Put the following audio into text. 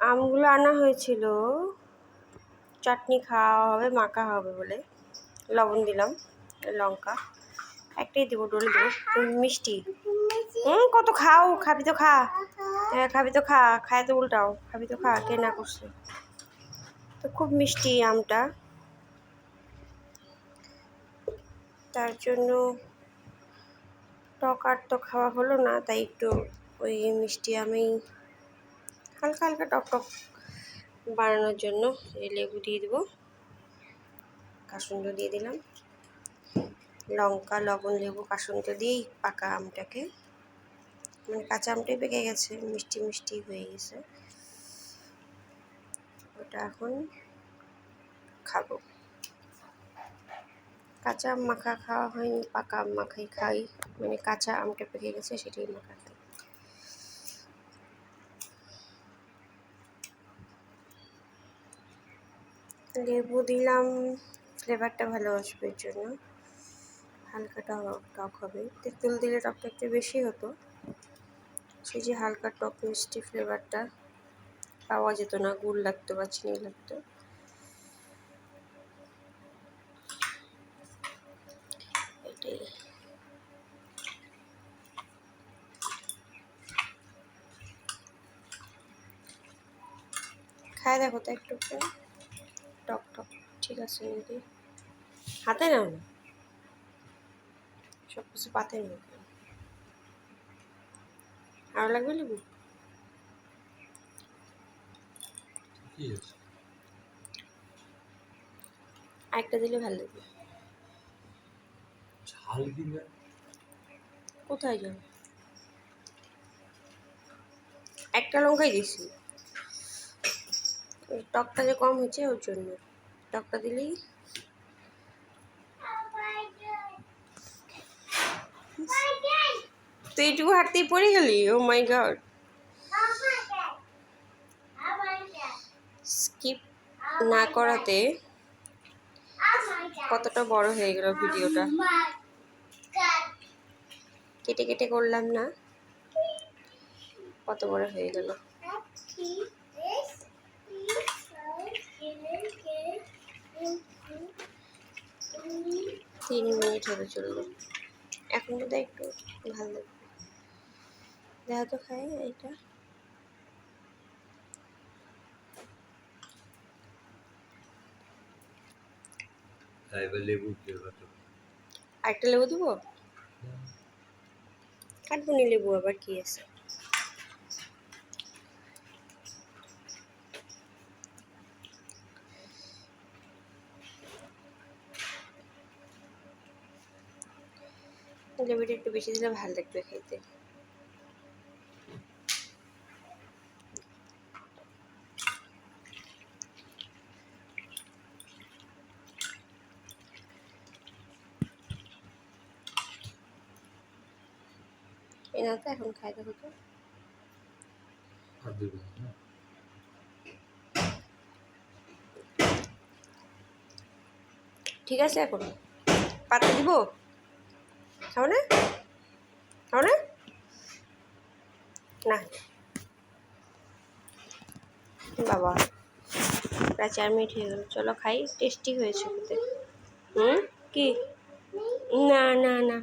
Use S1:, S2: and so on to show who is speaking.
S1: আমগুলো আনা হয়েছিল। চাটনি খাওয়া হবে, মাখা হবে বলে। লবণ দিলাম, লঙ্কা। একটাই দেবো, ডলে দেবো মিষ্টি। হুম কত খাও, খাবি তো খা। হ্যাঁ খাবি তো খা, খায় তো উল্টাও, খাবি তো খা, কে না করছে। তো খুব মিষ্টি আমটা। তার জন্য টক আর তো খাওয়া হলো না, তাই একটু ওই মিষ্টি আমি হালকা হালকা টক টক বানানোর জন্য এই লেবু দিয়ে দেবো। কাসুন্দ দিয়ে দিলাম। লঙ্কা, লবণ, লেবু, কাসুন্দ দিয়েই পাকা আমটাকে। মানে কাঁচা আমটাই পেকে গেছে, মিষ্টি মিষ্টি হয়ে গেছে। ওটা এখন খাব। কাঁচা আম মাখা খাওয়া হয়নি, পাকা আম মাখাই খাই। মানে কাঁচা আমটা পেকে গেছে, সেটাই মাখা খাই লেবু দিলাম। ফ্লেভারটা ভালো আসবে এর জন্য। হালকা টক টক হবে। তেঁতুল দিলে টকটা একটু বেশি হতো। সেই যে হালকা টক, মিষ্টি ফ্লেভারটা পাওয়া যেত না। গুড় লাগতো বা চিনি লাগতো। এটাই। খায় দেখো তো একটু। টক টক। ঠিক আছে নাকি হাতে নাও না? সব কিছু পাতে নাও আরও লাগবে লেবু? আরেকটা দিলে ভালো লাগবে।
S2: ঝাল দিবে
S1: কোথায় যাও একটা লঙ্কাই দিছি টকটা যে কম হয়েছে, ওর জন্য। টকটা দিলেই তুই এইটুকু হাঁটতেই পড়ে গেলি? ও মাই গড স্কিপ না করাতে কতটা বড় হয়ে গেল ভিডিওটা। কেটে কেটে করলাম না। কত বড় হয়ে গেল। তিন মিনিট হলে চলল এখন বোধ একটু ভালো লাগবে। দেখা তো খাই এটা।
S2: লেবু তো
S1: আরেকটা লেবু দেবো? কাটবো নি লেবু আবার কি আছে? লেবুটা একটু বেশি দিলে ভালো লাগবে খেতে। এনা তো এখন খাই দেখো তো।
S2: না
S1: ঠিক আছে এখন? পাতা দিব? খাও না? খাও না? না। বাবা, প্রায় চার মিনিট হয়ে গেল। চলো খাই। টেস্টি হয়েছে হুম? কি? না না না।